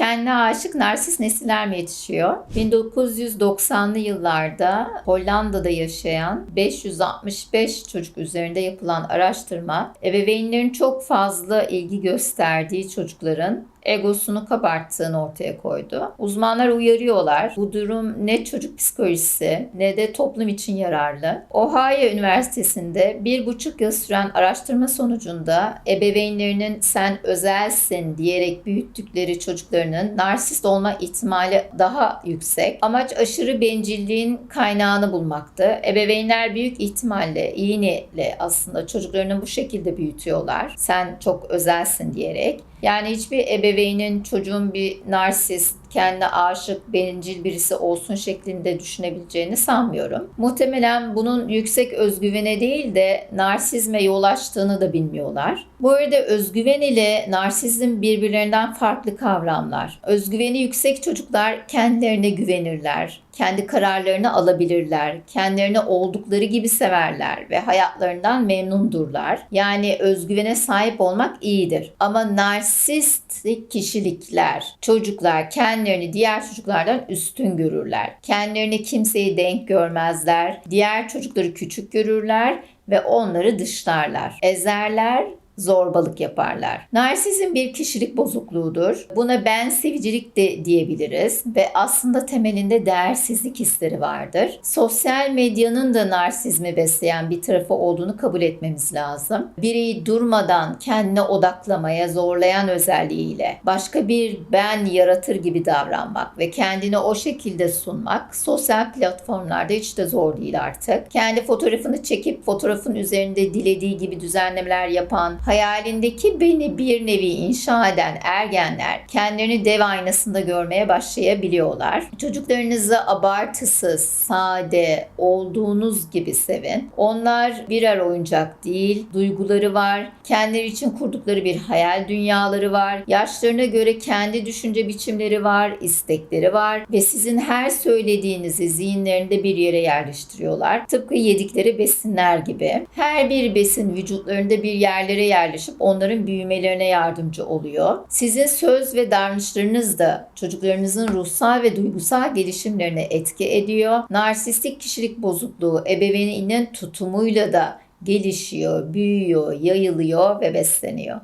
Kendine aşık narsist nesiller mi yetişiyor? 1990'lı yıllarda Hollanda'da yaşayan 565 çocuk üzerinde yapılan araştırma ebeveynlerin çok fazla ilgi gösterdiği çocukların egosunu kabarttığını ortaya koydu. Uzmanlar uyarıyorlar. Bu durum ne çocuk psikolojisi ne de toplum için yararlı. Ohio Üniversitesi'nde bir buçuk yıl süren araştırma sonucunda ebeveynlerinin sen özelsin diyerek büyüttükleri çocuklarının narsist olma ihtimali daha yüksek. Amaç aşırı bencilliğin kaynağını bulmaktı. Ebeveynler büyük ihtimalle iyi niyetle aslında çocuklarını bu şekilde büyütüyorlar. Sen çok özelsin diyerek. Yani hiçbir ebeveynin çocuğun bir narsist, kendine aşık, bencil birisi olsun şeklinde düşünebileceğini sanmıyorum. Muhtemelen bunun yüksek özgüvene değil de narsizme yol açtığını da bilmiyorlar. Bu arada özgüven ile narsizm birbirlerinden farklı kavramlar. Özgüveni yüksek çocuklar kendilerine güvenirler, kendi kararlarını alabilirler, kendilerini oldukları gibi severler ve hayatlarından memnundurlar. Yani özgüvene sahip olmak iyidir. Ama narsistik kişilikler, çocuklar kendilerini diğer çocuklardan üstün görürler. Kendilerini kimseyi denk görmezler, diğer çocukları küçük görürler ve onları dışlarlar. Ezerler zorbalık yaparlar. Narsizm bir kişilik bozukluğudur. Buna ben sevicilik de diyebiliriz ve aslında temelinde değersizlik hisleri vardır. Sosyal medyanın da narsizmi besleyen bir tarafı olduğunu kabul etmemiz lazım. Bireyi durmadan kendine odaklamaya zorlayan özelliğiyle başka bir ben yaratır gibi davranmak ve kendini o şekilde sunmak sosyal platformlarda hiç de zor değil artık. Kendi fotoğrafını çekip fotoğrafın üzerinde dilediği gibi düzenlemeler yapan, hayalindeki beni bir nevi inşa eden ergenler kendilerini dev aynasında görmeye başlayabiliyorlar. Çocuklarınızı abartısız, sade, olduğunuz gibi sevin. Onlar birer oyuncak değil, duyguları var, kendileri için kurdukları bir hayal dünyaları var, yaşlarına göre kendi düşünce biçimleri var, istekleri var ve sizin her söylediğinizi zihinlerinde bir yere yerleştiriyorlar. Tıpkı yedikleri besinler gibi. Her bir besin vücutlarında bir yerlere yerleşip onların büyümelerine yardımcı oluyor. Sizin söz ve davranışlarınız da çocuklarınızın ruhsal ve duygusal gelişimlerine etki ediyor. Narsistik kişilik bozukluğu ebeveynin tutumuyla da gelişiyor, büyüyor, yayılıyor ve besleniyor.